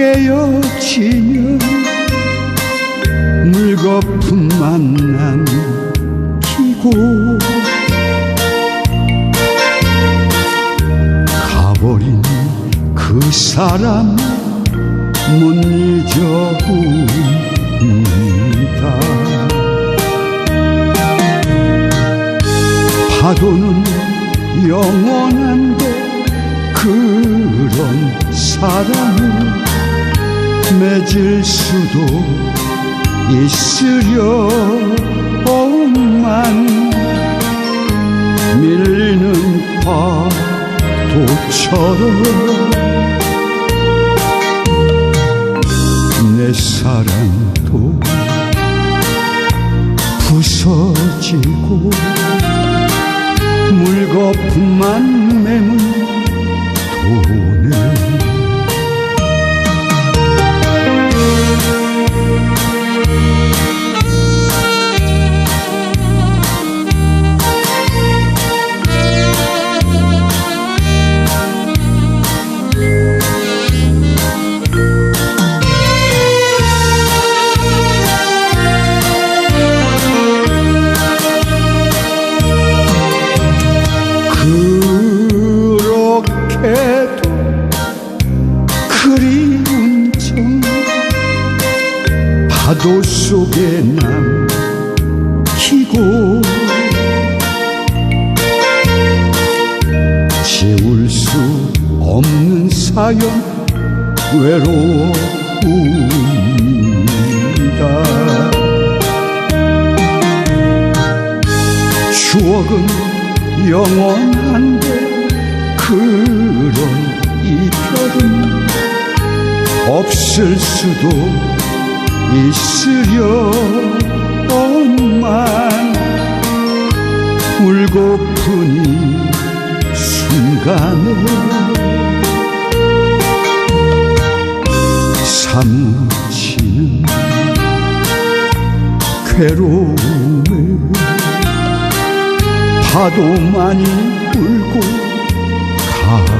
부서지면 물거품 만남 키고 가버린 그 사람 못 잊어봅니다. 파도는 영원한데 그런 사랑을 맺을 수도 있으려만 밀리는 파도처럼 내 사랑도 부서지고 물거품만 파도 속에 남기고 지울 수 없는 사연 외로웁니다. 추억은 영원한데 그런 이별은 없을 수도 있으려만 울고픈 이 순간에 사무치는 괴로움에 파도만이 울고 가네